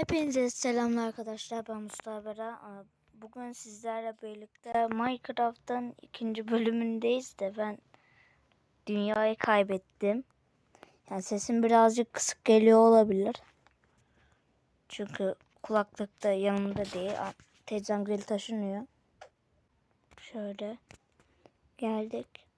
Hepinize selamlar arkadaşlar. Ben Mustafa Bera. Bugün sizlerle birlikte Minecraft'ın ikinci bölümündeyiz de ben dünyayı kaybettim. Yani sesim birazcık kısık geliyor olabilir. Çünkü kulaklık da yanımda değil. Teyzem geri taşınıyor. Şöyle geldik.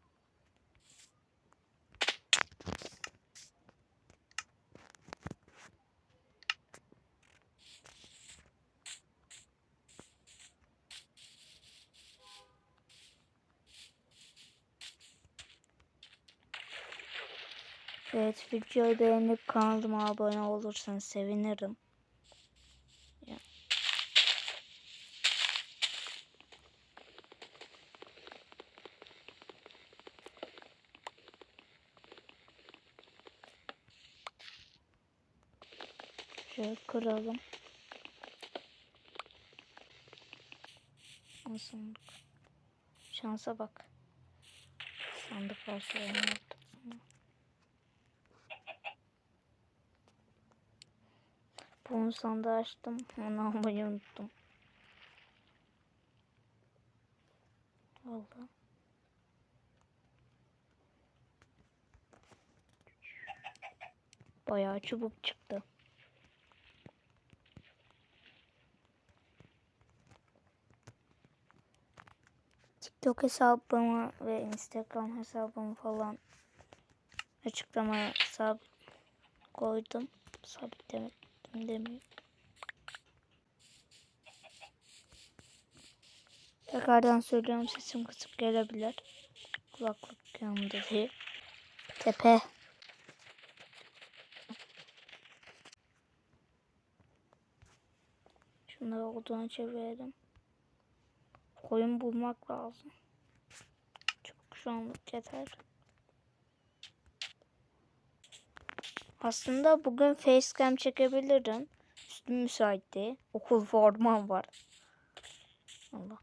Evet videoyu beğenip kanalıma abone olursanız sevinirim. Ya. Şöyle kıralım. Al sandık. Şansa bak. Sandık parçalarını yaptık Bunu sandığı açtım. Onu almayı unuttum. Oldu. Bayağı çubuk çıktı. TikTok hesabımı ve Instagram hesabımı falan açıklamaya sabit koydum. Sabitlemedim demiyorum. Tekrardan söylüyorum sesim kısık gelebilir. Kulaklık yanımda değil. Tepe. Şunları odana çevirelim. Koyun bulmak lazım. Çok şu anlık yeter. Aslında bugün facecam çekebilirim. Üstüm müsait değil. Okul formam var. Allah.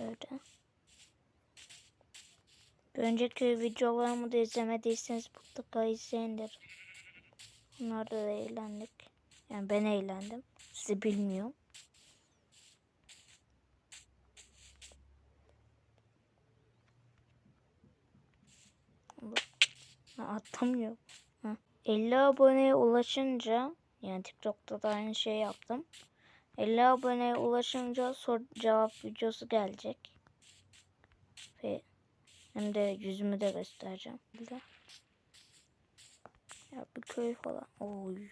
Şöyle. Bir önceki videolarımı da izlemediyseniz mutlaka izleyin derim. Bunlarda da eğlendik. Yani ben eğlendim. Sizi bilmiyorum. Ha, atamıyorum. Ha. 50 aboneye ulaşınca yani TikTok'ta da aynı şey yaptım. 50 aboneye ulaşınca soru cevap videosu gelecek. Ve hem de yüzümü de göstereceğim. Bir de. Ya bir köy falan. Oy.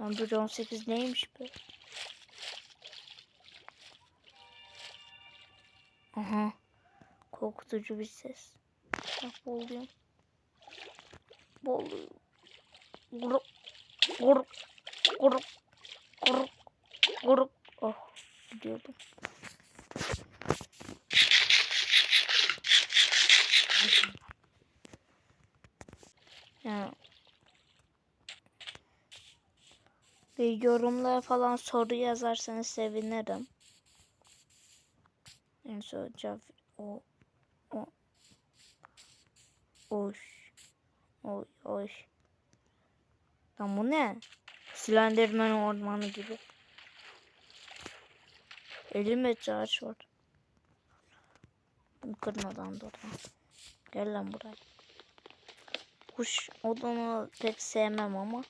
Lan 1.18 neymiş be? Aha. Korkutucu bir ses. Bak boğuluyorum. Boğuluyorum. Grup. Grup. Grup. Grup. Grup. Oh. Gidiyordum. Ya. Bir yorumlara falan soru yazarsanız sevinirim. En son cevap o o oş oy oy. Lan bu ne? Slenderman ormanı gibi. 50 metre ağaç var. Kırmadan dur. Gel lan buraya. Kuş odunu pek sevmem ama.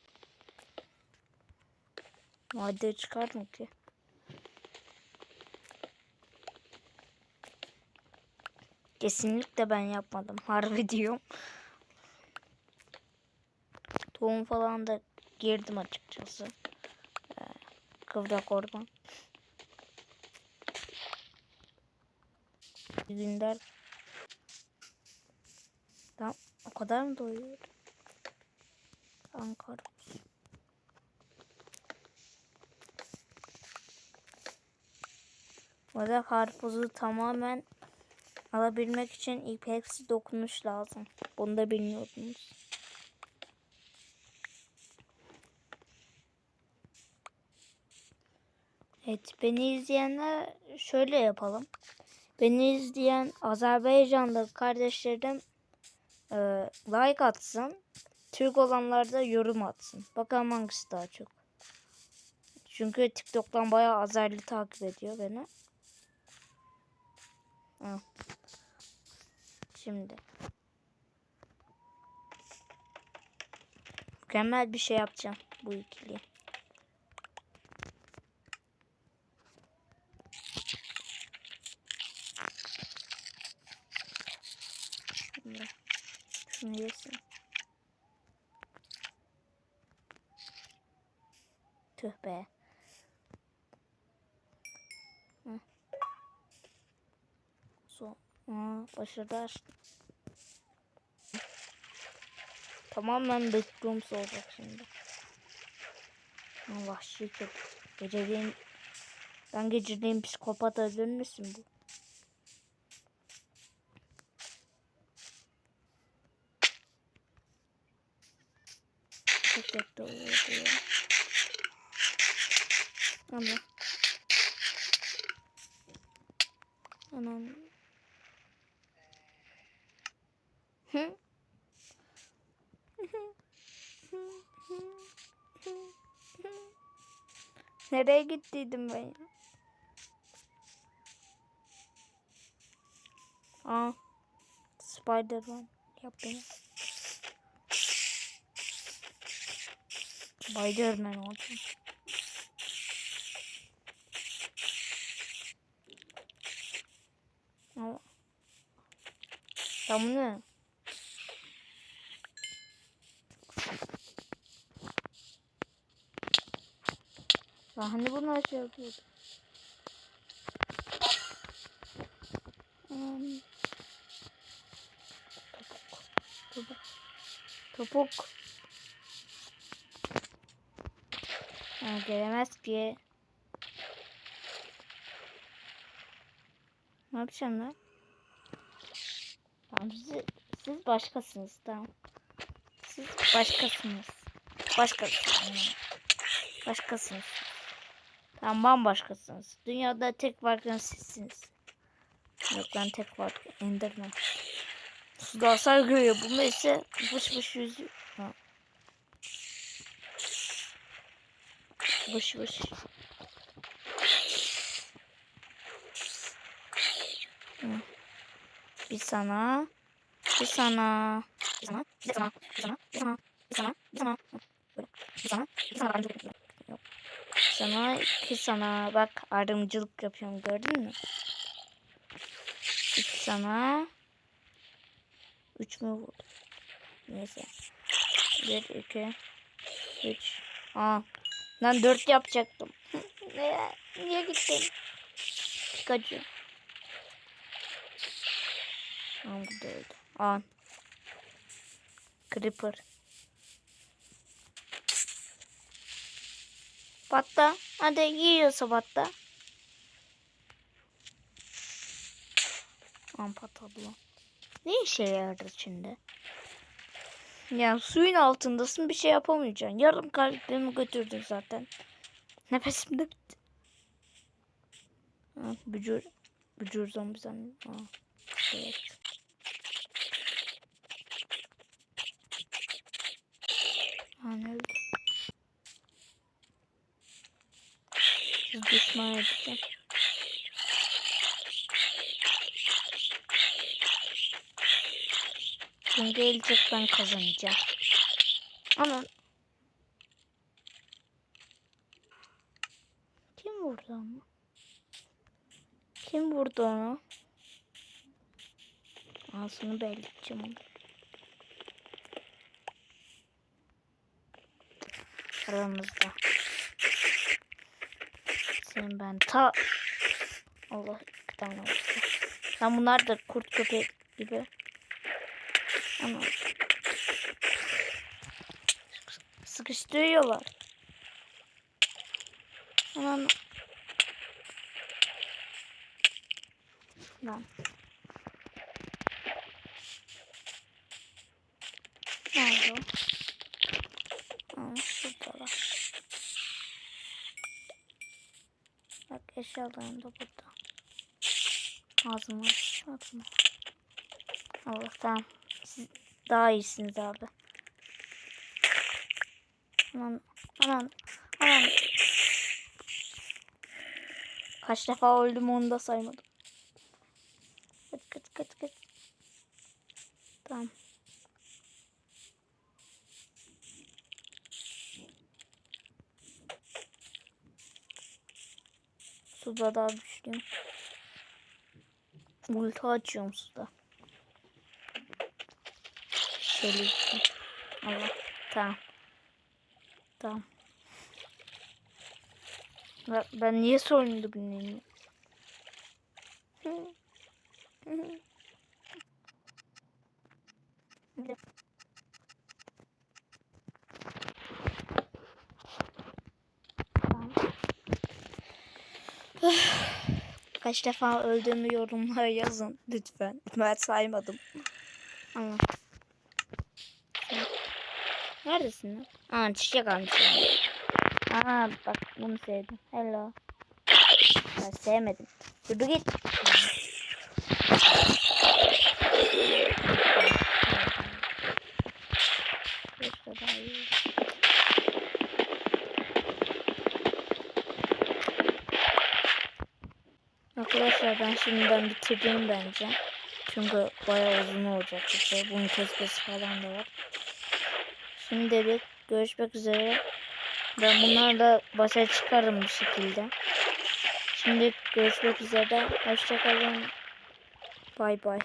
Madde çıkar mı ki? Kesinlikle ben yapmadım. Harbi diyorum. Tohum falan da girdim açıkçası. Ee, kıvrak orman. Günler. Tamam. O kadar mı doyuyor? Ankara. Burada karpuzu tamamen alabilmek için ipeksi dokunuş lazım. Bunu da bilmiyordunuz. Evet beni izleyenler şöyle yapalım. Beni izleyen Azerbaycanlı kardeşlerim e, like atsın. Türk olanlar da yorum atsın. Bakalım hangisi daha çok. Çünkü TikTok'tan bayağı Azerli takip ediyor beni. Ha. Şimdi. Mükemmel bir şey yapacağım bu ikili. Şimdi Şunu. Tüh be. Hı. So, aa, başarılı açtım. Tamamen bedroom olacak şimdi. Vahşi köpek. Geceliğin ben geceliğin psikopat öldürmüşsün bu. De oluyor diyor. Ama. Anam. Hı? Nereye gittiydim ben ya? Aa. Spider-Man. Yap beni. Baydır ben oldu. Tam ne? Lan hani bunlar şey yapıyordu? Um, hmm. topuk. Topuk. Topuk. Ha, gelemez ki. Ne yapacağım lan? Tamam siz, siz başkasınız tamam. Siz başkasınız. Başkasınız. Başkasınız. Tamam bambaşkasınız. Dünyada tek varken sizsiniz. Yok lan tek var. Enderman. Suda hasar görüyor. Bunda ise vış vış yüzü. Vış. Hı. Bir sana. Bir sana. Bir sana. Bir sana. Bir sana. Bir sana. Bir sana. Bir sana. Bir sana. Bir sana. Bir sana. iki sana. Bak ayrımcılık yapıyorum. Gördün mü? İki sana. Üç mü vurdu? Neyse. Bir, iki, üç. Aa. Ben dört yapacaktım. Niye, niye gittin? Pikachu. Tamam öldü. An. Creeper. Batta. Hadi yiyorsa batta. An patladı lan. Ne işe yaradı şimdi? Ya suyun altındasın bir şey yapamayacaksın. Yarım kalbimi götürdün zaten. Nefesim de bitti. Ha, bücür, bücür zombi zannediyorum. Evet. Siz düşman edeceğim. Kim gelecek ben kazanacağım. Ama kim vurdu onu? Kim vurdu onu? Ağzını belirteceğim onu. Aramızda. Senin ben ta... Allah bir tane oldu. Sen bunlar da kurt köpek gibi. Ama sıkıştırıyorlar. Aman Lan. Nerede o? Aa, şuradalar. Bak eşyalarım da burada. Ağzıma ağzıma. Allah tamam. Siz daha iyisiniz abi. Aman aman aman. Kaç defa öldüm onu da saymadım. Kıt kıt kıt kıt. Tamam. Suda daha güçlüyüm. Ulti açıyorum suda. Gittim. Allah. Tamam. Tamam. Ben, ben niye sorumlu bilmiyorum. Kaç defa öldüğümü yorumlara yazın lütfen. Ben saymadım. Ama. Neredesin lan? Aa çiçek almışım. Aa bak bunu sevdim. Hello. Ben sevmedim. Yürü git. Arkadaşlar ben şimdiden bitireyim bence. Çünkü bayağı uzun olacak şey. Bunun kesmesi falan da var. Şimdilik görüşmek üzere. Ben bunlarla başa çıkarım bir şekilde. Şimdi görüşmek üzere. Hoşçakalın. Bay bay.